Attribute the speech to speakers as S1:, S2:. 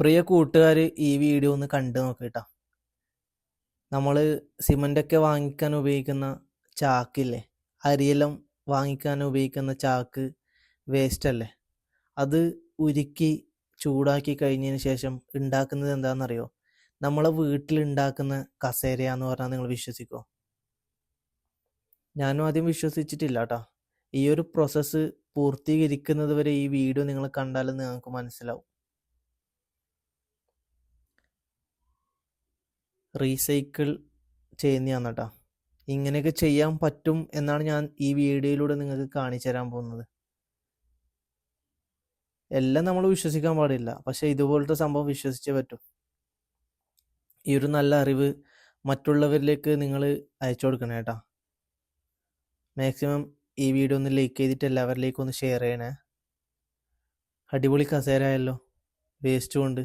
S1: പ്രിയ കൂട്ടുകാർ ഈ വീഡിയോ ഒന്ന് കണ്ടു നോക്കിട്ടാ നമ്മൾ സിമന്റൊക്കെ വാങ്ങിക്കാൻ ഉപയോഗിക്കുന്ന ചാക്കില്ലേ? അരിയെല്ലാം വാങ്ങിക്കാൻ ഉപയോഗിക്കുന്ന ചാക്ക് വേസ്റ്റ് അല്ലേ അത് ഉരുക്കി ചൂടാക്കി കഴിഞ്ഞതിന് ശേഷം ഉണ്ടാക്കുന്നത് എന്താണെന്നറിയോ നമ്മളെ വീട്ടിൽ ഉണ്ടാക്കുന്ന കസേരയാന്ന് പറഞ്ഞാൽ നിങ്ങൾ വിശ്വസിക്കോ? ഞാനും ആദ്യം വിശ്വസിച്ചിട്ടില്ല കേട്ടോ ഈ ഒരു പ്രോസസ്സ് പൂർത്തീകരിക്കുന്നത് വരെ ഈ വീഡിയോ നിങ്ങൾ കണ്ടാൽ നിങ്ങൾക്ക് മനസ്സിലാവും. റീസൈക്കിൾ ചെയ്യുന്നതാണ് കേട്ടോ. ഇങ്ങനെയൊക്കെ ചെയ്യാൻ പറ്റും എന്നാണ് ഞാൻ ഈ വീഡിയോയിലൂടെ നിങ്ങൾക്ക് കാണിച്ചു തരാൻ പോകുന്നത്. എല്ലാം നമ്മൾ വിശ്വസിക്കാൻ പാടില്ല പക്ഷേ ഇതുപോലത്തെ സംഭവം വിശ്വസിച്ചേ പറ്റും. ഈ ഒരു നല്ല അറിവ് മറ്റുള്ളവരിലേക്ക് നിങ്ങൾ അയച്ചു കൊടുക്കണേ കേട്ടോ. മാക്സിമം ഈ വീഡിയോ ഒന്ന് ലൈക്ക് ചെയ്തിട്ട് എല്ലാവരിലേക്കും ഒന്ന് ഷെയർ ചെയ്യണേ. അടിപൊളി കസേരയല്ലോ വേസ്റ്റ് കൊണ്ട്.